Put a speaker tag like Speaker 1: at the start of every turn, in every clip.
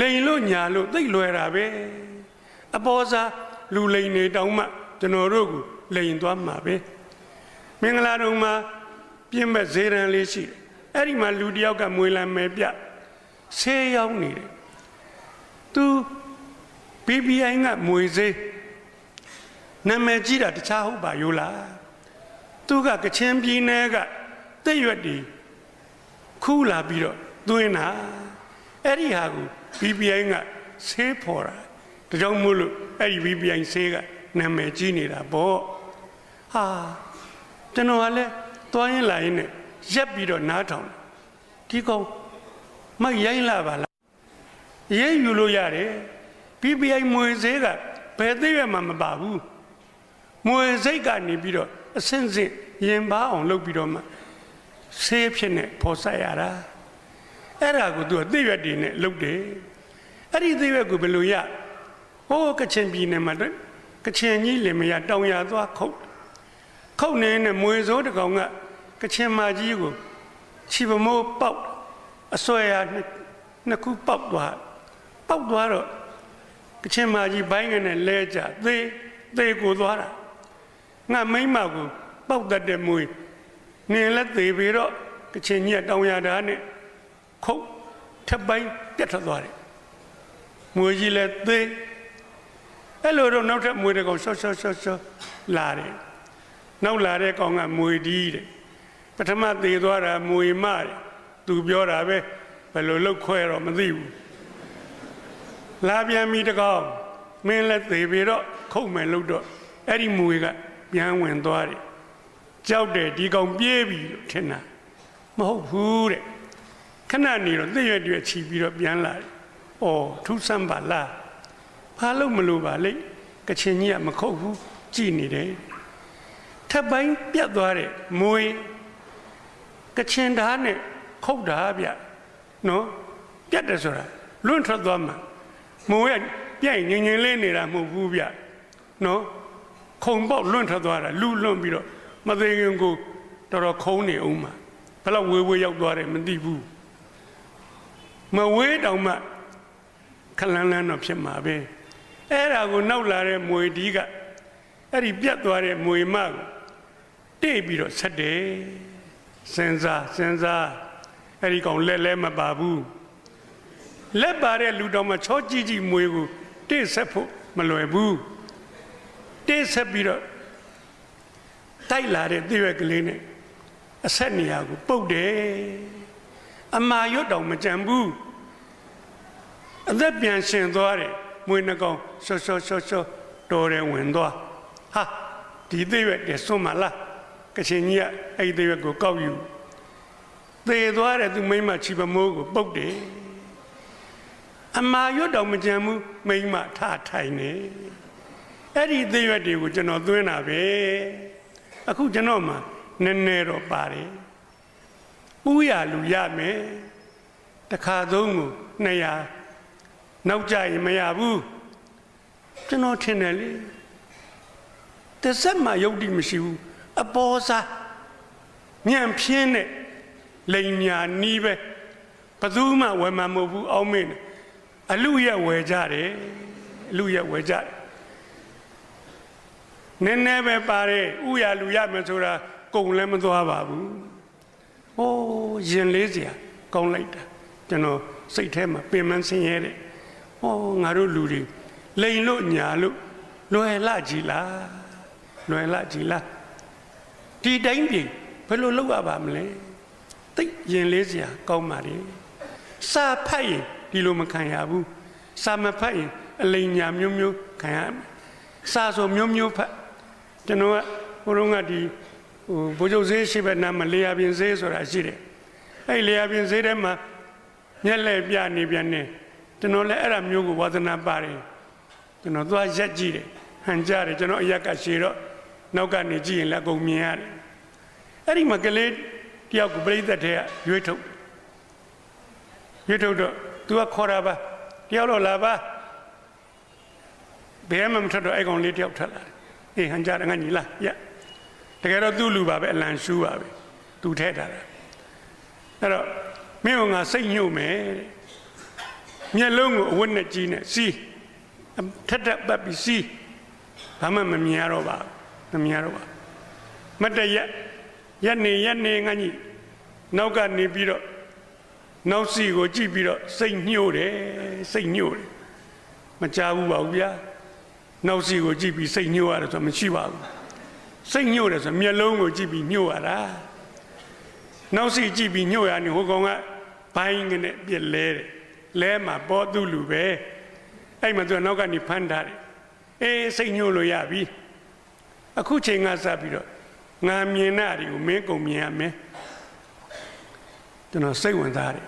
Speaker 1: လိန်လို့ညာလို့သိပ်လွယ်တာပဲအပေါ်စားလူလိန်နေတောင်းမှကျွန်တော်တို့ကိုလိန်သွားမှာပဲမင်္ဂလာတုံမှာပြင်းမဲ့ဈေးရန်လေးရှိတယ်အဲ့ဒီမှာလူတစ်ယောက်ကမွေလံမဲပြဆေးရောက်နေတယ်သူ BBI ကမွေစေးနာမည်ကြီးတာတခြားဟုတ်ပါရောလားသူကကချင်ပြည်နယ်ကတဲ့ရွက်တီခူးလာပြီးတော့သွင်းတာ အဲ့ဒီဟာကို BBI ကဆေးဖော်တာဒါကြောင့်မို့လို့အဲ့ဒီ BBI ဆေးကနာမည်ကြီးနေတာပေါ့ဟာကျွန်တော်ကလည်းသွားရင်လာရင်နဲ့ရက်ပြီးတော့နားထောင်တယ်ဒီကောင်မရိုင်းလာပါလားရေးယူလို့ရတယ် PPI မွေစေးကဘယ်သိရမှမပါဘူးမွေစိတ်ကနေပြီးတော့အစင်းစင်းရင်ပါအောင်လုပ်ပြီးတော့မှဆေးဖြစ်နေဖော်ဆက်ရတာ အဲ့ဒါကိုသူကသိရွက်တည်နဲ့လုပ်တယ်အဲ့ဒီသိရွက်ကိုဘယ်လိုရဟိုးကချင်ပြည်နယ်မှာတော့ကချင်ကြီးလင်မရတောင်ရသွားခုတ်ခုတ်နေနဲ့မွေစိုးတကောင်ကကချင်မာကြီးကိုခြိပမိုးပေါက်အစွဲရနှစ်ခုပေါက်သွားပေါက်သွားတော့ကချင်မာကြီးဘိုင်းငနဲ့လဲကြသေသေကိုသွားတာငါမိမ့်မကိုပောက်တတ်တဲ့မွေနင်လည်းသေပြီးတော့ကချင်ကြီးကတောင်ရတာနဲ့ ခုတ်ထပ်ပိုင်းပြတ်ထွက်သွားတယ်မွေကြီးလည်းသေအဲ့လိုတော့နောက်ထပ်မွေတစ်ကောင်ဆော့ဆော့ဆော့ဆော့လာတယ်နောက်လာတဲ့ကောင်ကမွေဒီတဲ့ပထမသေသွားတာမွေမတဲ့သူပြောတာပဲဘယ်လိုလုတ်ခွဲတော့မသိဘူးလာပြန်ပြီတကောင်မင်းလည်းသေပြီတော့ခုတ်မယ်လို့တော့အဲ့ဒီမွေကပြန်ဝင်သွားတယ်ကြောက်တယ်ဒီကောင်ပြေးပြီလို့ထင်တာမဟုတ်ဘူးတဲ့ ခဏနေတော့သိရွက်တွေချီပြီးတော့ပြန်လာတယ်။အော်ထူးဆန်းပါလားဘာလို့မလို့ပါလိမ့်ကချင်ကြီးကမခုတ်ဘူးကြည်နေတယ်ထပ်ပိုင်းပြတ်သွားတယ်မွေကချင်ဓာတ်နဲ့ခုတ်တာဗျနော်ပြတ်တယ်ဆိုတာလွန့်ထွက်သွားမှာမုံရပြိုင်ငင်ငင်လေးနေတာမဟုတ်ဘူးဗျနော်ခုံပေါက်လွန့်ထွက်သွားတာလူလွန့်ပြီးတော့မသေးခင်ကိုတော်တော်ခုံးနေအောင်မှာဘယ်တော့ဝေးဝေးရောက်သွားတယ်မသိဘူး မဝေးတောင်မှခလန်းလန်းတော့ဖြစ်မှာပဲအဲ့ဒါကိုနောက်လာတဲ့မွေဒီကအဲ့ဒီပြတ်သွားတဲ့မွေမကိုတိတ်ပြီးတော့ဆက်တယ်စဉ်းစားစဉ်းစားအဲ့ဒီကောင်လက်လဲမပါဘူးလက်ပါတဲ့လူတော်မှာချောကြည့်ကြည့်မွေကိုတိတ်ဆက်ဖို့မလွယ်ဘူးတိတ်ဆက်ပြီးတော့တိုက်လာတဲ့တိရွက်ကလေးနဲ့အဆက်နေရာကိုပုတ်တယ် အမာရွတ်တော်မကြံဘူးအသက်ပြန်ရှင်သွားတယ်မွေနှကောင်ဆော့ဆော့ဆော့ဆော့တော်တယ်ဝင်သွားဟာဒီတိရွက်တည်းစွန့်မလားကချင်ကြီးကအဲ့ဒီတိရွက်ကိုကောက်ယူသေသွားတယ်သူမိမချီပမိုးကိုပုတ်တယ်အမာရွတ်တော်မကြံဘူးမိမထထိုင်နေအဲ့ဒီသေးရွက်တွေကိုကျွန်တော်သွင်းတာပဲအခုကျွန်တော်မှနည်းနည်းတော့ပါတယ် ဥရလူရမယ်တခါသုံးကို200နောက်ကြရင်မရဘူးကျွန်တော်ထင်တယ်လေတစ်စက်မှယုတ်တိမရှိဘူးအပေါ်စားညံဖြင်းတဲ့လိန်ညာနီးပဲဘယ်သူမှဝယ်မှာမဟုတ်ဘူးအောင်းမင်းတယ်အလူရက်ဝယ်ကြတယ်အလူရက်ဝယ်ကြတယ်နည်းနည်းပဲပါတယ်ဥရလူရမယ်ဆိုတာကုံလည်းမသွားပါဘူး ဟိုးရင်လေးစရာကောင်းလိုက်တာကျွန်တော်စိတ်ထဲမှာပင်မဆင်းရဲတယ်ဟောငါတို့လူတွေလိန်လို့ညာလို့လွယ်လာကြည်လားလွယ်လာကြည်လားဒီတိုင်းပြည်ဘယ်လိုလုပ်ရပါမလဲသိရင်လေးစရာကောင်းပါလေစာဖတ်ရင်ဒီလိုမခံရဘူးစာမဖတ်ရင်အလိမ်ညာမျိုးမျိုးခံရမယ်စာဆိုမျိုးမျိုးဖတ်ကျွန်တော်ကဘုရုံးကဒီ ဟိုဘိုးချုပ်ဈေးရှိဘက်နားမှာလေယာပြင်ဈေးဆိုတာရှိတယ်အဲ့လေယာပြင်ဈေးထဲမှာမျက်လှည့်ပြနေပြန်နေကျွန်တော်လည်းအဲ့ဒါမျိုးကိုဝါသနာပါတယ်ကျွန်တော်သွားရက်ကြည့်တယ်ဟန်ကြတယ်ကျွန်တော်အရက်ကရှည်တော့နောက်ကနေကြည့်ရင်လည်းအကုန်မြင်ရတယ်အဲ့ဒီမှာကလေးတယောက်ကိုပြိသက်တဲ့ရွေးထုတ်ရွေးထုတ်တော့ तू ကခေါ်တာပါတယောက်တော့လာပါဘယ်မှမထတော့အဲ့ကောင်လေးတယောက်ထလာတယ်အေးဟန်ကြတယ်ငါညီလာရ တကယ်တော့သူ့လူပါပဲအလံရှူးပါပဲ तू ထဲထားတာအဲ့တော့မင်းကငါစိတ်ညှို့မယ်တဲ့မျက်လုံးကိုအဝတ်နဲ့ကြီးနဲ့စီးထက်ထက်ပတ်ပြီးစီးဘာမှမမြင်ရတော့ပါဘူးမမြင်ရတော့ပါမတ်တရက်ရက်နေရက်နေငါကြီးနောက်ကနေပြီးတော့နောက်စီကိုကြည့်ပြီးတော့စိတ်ညှို့တယ်စိတ်ညှို့တယ်မကြဘူးပါဘူးဗျာနောက်စီကိုကြည့်ပြီးစိတ်ညှို့ရတယ်ဆိုမရှိပါဘူး စိတ်ညှို့တယ်ဆိုမျက်လုံးကိုကြည့်ပြီးညှို့ရတာနောက်စီကြည့်ပြီးညှို့ရနေဟိုကောင်ကဘိုင်းကနေပြက်လဲတယ်လဲမှာပေါ်သူလူပဲအဲ့မှာသူကနောက်ကနေဖမ်းထားတယ်အေးစိတ်ညှို့လို့ရပြီအခုချိန်ကစပြီးတော့ငါမြင်တာတွေကိုမင်းကုန်မြင်ရမယ်ကျွန်တော်စိတ်ဝင်စားတယ်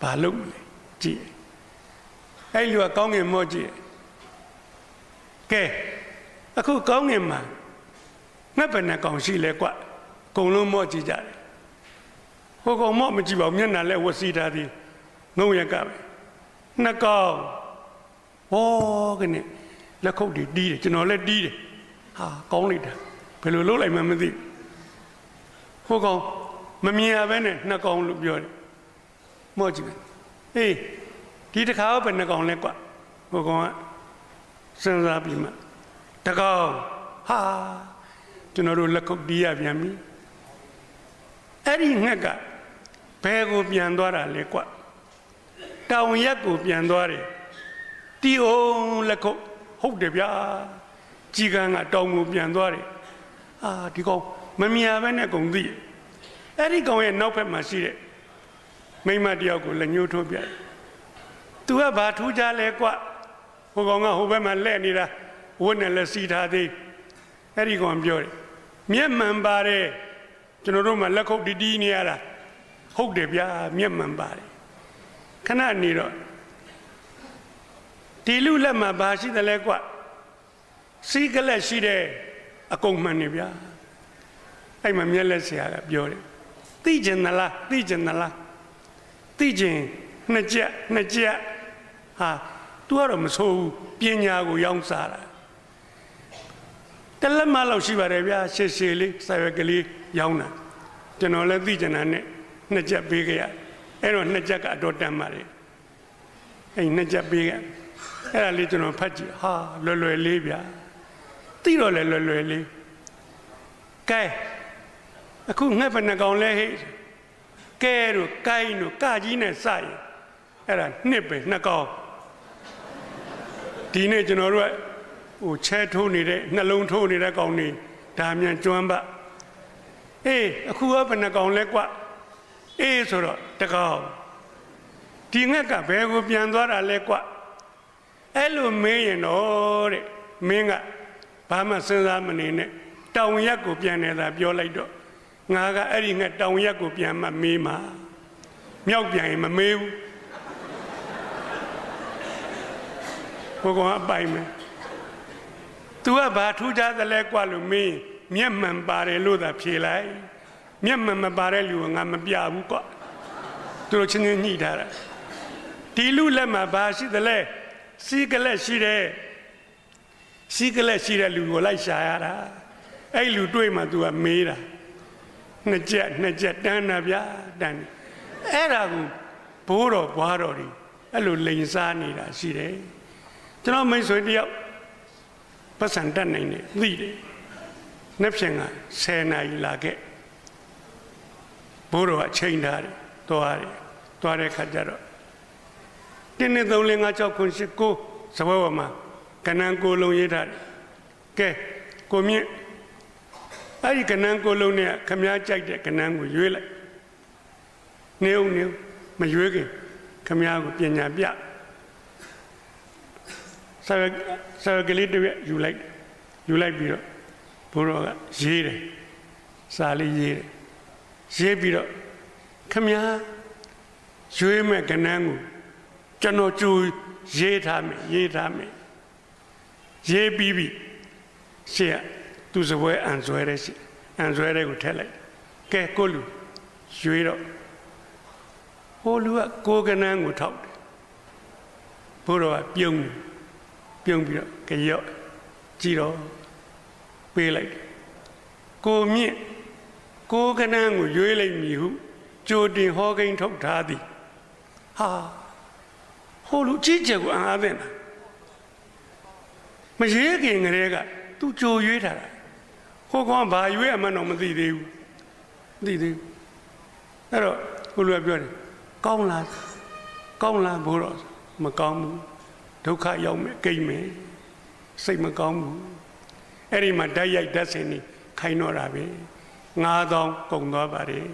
Speaker 1: ဘာလုပ်မလဲကြည့်အဲ့လူကကောင်းငင်မော့ကြည့်ကဲအခုကောင်းငင်မှာ ငှက်ပနဲ့ကောင်ရှိလဲကွအကုန်လုံးမော့ကြည့်ကြတယ်ဟိုကောင်မော့မကြည့်ပါဘူးမျက်နှာလဲဝစီထားသည်ငုံရကပဲနှစ်ကောင်ဟောကနေလက်ခုပ်တွေတီးတယ်ကျွန်တော်လည်းတီးတယ်ဟာကောင်းလိုက်တာဘယ်လိုလုပ်လိုက်မှမသိဟိုကောင်မမြင်ရဘဲနဲ့နှစ်ကောင်လို့ပြောတယ်မော့ကြည့်မယ်ဟေးဒီတစ်ခါဘယ်နှစ်ကောင်လဲကွဟိုကောင်ကစဉ်းစားပြီးမှတကောင်ဟာ ကျွန်တော်တို့လက်ခုပ်တီးရပြန်ပြီအဲ့ဒီငှက်ကဘယ်ကိုပြန်သွားတာလဲကွတောင်ရက်ကိုပြန်သွားတယ်တီအောင်လက်ခုပ်ဟုတ်တယ်ဗျာကြီးကန်းကတောင်ကိုပြန်သွားတယ်အာဒီကောင်မမြင်ဘဲနဲ့ကုန်သိတယ်အဲ့ဒီကောင်ရဲ့နောက်ဘက်မှာရှိတဲ့မိမတယောက်ကိုလက်ညှိုးထိုးပြတယ်။ तू ကဘာထူးကြလဲကွ။ဟိုကောင်ကဟိုဘက်မှာလှည့်နေတာဝတ်နဲ့လက်စီထားသေး။အဲ့ဒီကောင်ပြောတယ်။ မျက်မှန်ပါတယ်ကျွန်တော်တို့မှလက်ခုပ်တီးတီးနေရတာဟုတ်တယ်ဗျာမျက်မှန်ပါတယ်။ခဏနေတော့ဒီလူလက်မှာဘာရှိတယ်လဲကွ။စီးကလက်ရှိတဲ့အကုန်မှန်နေဗျာ။အဲ့မှာမျက်လက်ဆရာကပြောတယ်။သိကျင်သလားသိကျင်သလားသိကျင်နှစ်ချက်နှစ်ချက်ဟာ तू ကတော့မဆိုးဘူးပညာကိုရောင်းစားတာ တလက်မလောက်ရှိပါတယ်ဗျာရှေ့ရှေ့လေးဆာရွက်ကလေးရောင်းတာကျွန်တော်လည်းသိကျင်တာနဲ့နှစ်ချက်ပေးခဲ့ရအဲ့တော့နှစ်ချက်ကအတော်တန်ပါတယ်အဲ့နှစ်ချက်ပေးခဲ့အဲ့ဒါလေးကျွန်တော်ဖတ်ကြည့်ဟာလွယ်လွယ်လေးဗျာသိတော့လေလွယ်လွယ်လေးကဲအခုငှက်ဘယ်နှကောင်လဲဟဲ့ကဲတို့ကိုင်းတို့ကကြီးနဲ့စရင်အဲ့ဒါနှစ်ပဲနှစ်ကောင်ဒီနေ့ကျွန်တော်တို့က ဟိုချဲထိုးနေတဲ့နှလုံးထိုးနေတဲ့ကောင်နေဒါမြန်ကျွမ်းပါအေးအခုကဘယ်နှကောင်လဲကွအေးဆိုတော့တကောင်ဒီငှက်ကဘယ်ကိုပြန်သွားတာလဲကွအဲ့လိုမင်းရင်တော့တဲ့မင်းကဘာမှစဉ်းစားမနေနဲ့တောင်ရက်ကိုပြန်နေတာပြောလိုက်တော့ငါကအဲ့ဒီငှက်တောင်ရက်ကိုပြန်မှမေးမှာမြောက်ပြန်ရင်မမေးဘူးဘုကောင်အပိုင်မယ် သူကဘာထူးခြားသလဲကွာလို့မင်းမျက်မှန်ပါတယ်လို့သာဖြေလိုက်မျက်မှန်မပါတဲ့လူကငါမပြဘူးကွာသူတို့ချင်းချင်းညှိထားတာဒီလူလက်မှာဘာရှိသလဲစီးကလက်ရှိတယ်စီးကလက်ရှိတဲ့လူကိုလိုက်ရှာရတာအဲ့လူတွေ့မှသူကမေးတာနှစ်ချက်နှစ်ချက်တန်းတာဗျာတန်းအဲ့ဒါကိုဘိုးတော်ဘွားတော်တွေအဲ့လိုလိန်စားနေတာရှိတယ်ကျွန်တော်မိတ်ဆွေတယောက် ပတ်စံတက်နိုင်တယ်သိတယ်နှစ်ဖြင့်က10နာရီလာခဲ့ဘိုးတော်အချိန်ထားတယ်သွားတယ်သွားတဲ့ခါကျတော့တင်းနေ3 5 6 9 10 9စပွဲပေါ်မှာကနန်းကိုလုံးရေးထားတယ်ကဲကိုမြင့်အဲ့ဒီကနန်းကိုလုံးနဲ့ခမားကြိုက်တဲ့ကနန်းကိုရွေးလိုက်နေဦးနေမရွေးခင်ခမားကိုပညာပြ ဆရာဆရာကလေးတည်းယူလိုက်ယူလိုက်ပြီးတော့ဘိုးတော်ကရေးတယ်စာလေးရေးတယ်ရေးပြီးတော့ခမားရွေးမဲ့ကနန်းကိုကျွန်တော်ကြိုရေးထားမယ်ရေးထားမယ်ရေးပြီးပြီရှေ့သူစပွဲအန်ဆွဲတဲ့ရှေ့အန်ဆွဲတဲ့ကိုထည့်လိုက်ကဲကိုလူရွေးတော့ဟိုလူကကိုကနန်းကိုထောက်တယ်ဘိုးတော်ကပြုံး ပြုံးပြီးတော့ကြော့ကြည့်တော့ပေးလိုက်ကိုမြင့်ကိုကနန်းကိုရွေးလိုက်မည်ဟုကြိုတင်ဟောကိန်းထုတ်ထားသည်ဟာဟိုလူကြည့်ချက်ကိုအံအားသင့်တာမရေးခင်ကလေးကသူကြိုရွေးထားတာဟိုကောင်ကဘာရွေးအမှန်းတော့မသိသေးဘူးမသိသေးဘူးအဲ့တော့ကိုလူကပြောတယ်ကောင်းလားကောင်းလားဘိုးတော်မကောင်းဘူး ဒုက္ခရောက်မယ်ကိမ့်မယ်စိတ်မကောင်းဘူးအဲ့ဒီမှာဓာတ်ရိုက်ဓာတ်စင်နေခိုင်းတော့တာပဲ9000ကုန်သွားပါတယ်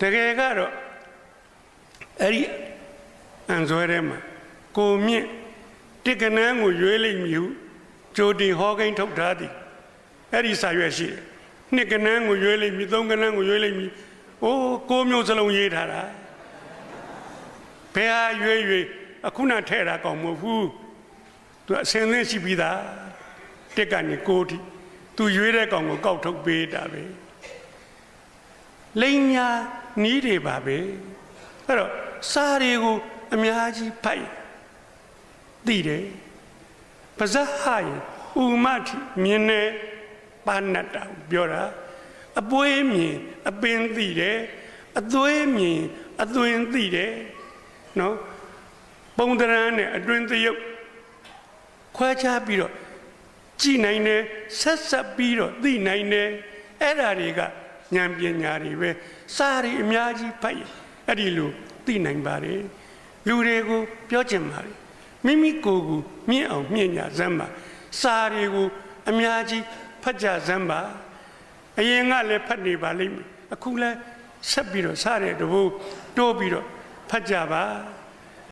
Speaker 1: တကယ်ကတော့အဲ့ဒီအန်ဇွဲထဲမှာကိုမြင့်တစ်ကနန်းကိုရွေးလိုက်မြူကြိုတင်ဟောကိန်းထုတ်ထားသည်အဲ့ဒီစာရွက်ရှိတယ်နှစ်ကနန်းကိုရွေးလိုက်မြူသုံးကနန်းကိုရွေးလိုက်မြူအိုးကိုမျိုးစလုံးရေးထားတာဘယ်ဟာရွေးရွေး အခုနထဲ့တာကောင်းမဟုတ်ဘူးသူအစင်းသင်းရှိပြီးသားတက်ကနေကိုထိသူရွေးတဲ့ကောင်ကိုကောက်ထုတ်ပေးတာပဲလိန်ညာနီးတွေပါပဲအဲ့တော့စာတွေကိုအများကြီးဖိုက်သိတယ်ပါဇက်ဟာယဥမတိမြင်နေပါဏတ္တပြောတာအပွေးမြင်အပင်သိတယ်အသွေးမြင်အသွင်သိတယ်နော် ပုံတရံနဲ့အတွင်သရုပ်ခွဲခြားပြီးတော့ကြည်နိုင်တယ်ဆက်ဆက်ပြီးတော့သိနိုင်တယ်အဲ့ဓာတွေကဉာဏ်ပညာတွေပဲစာရီအများကြီးဖတ်ရင်အဲ့ဒီလိုသိနိုင်ပါတယ်လူတွေကိုပြောချင်ပါတယ်မိမိကိုယ်ကိုမြင့်အောင်မြင့်ညာစမ်းပါစာတွေကိုအများကြီးဖတ်ကြစမ်းပါအရင်ကလည်းဖတ်နေပါလိမ့်မယ်အခုလည်းဆက်ပြီးတော့စားတဲ့တဘိုးတိုးပြီးတော့ဖတ်ကြပါ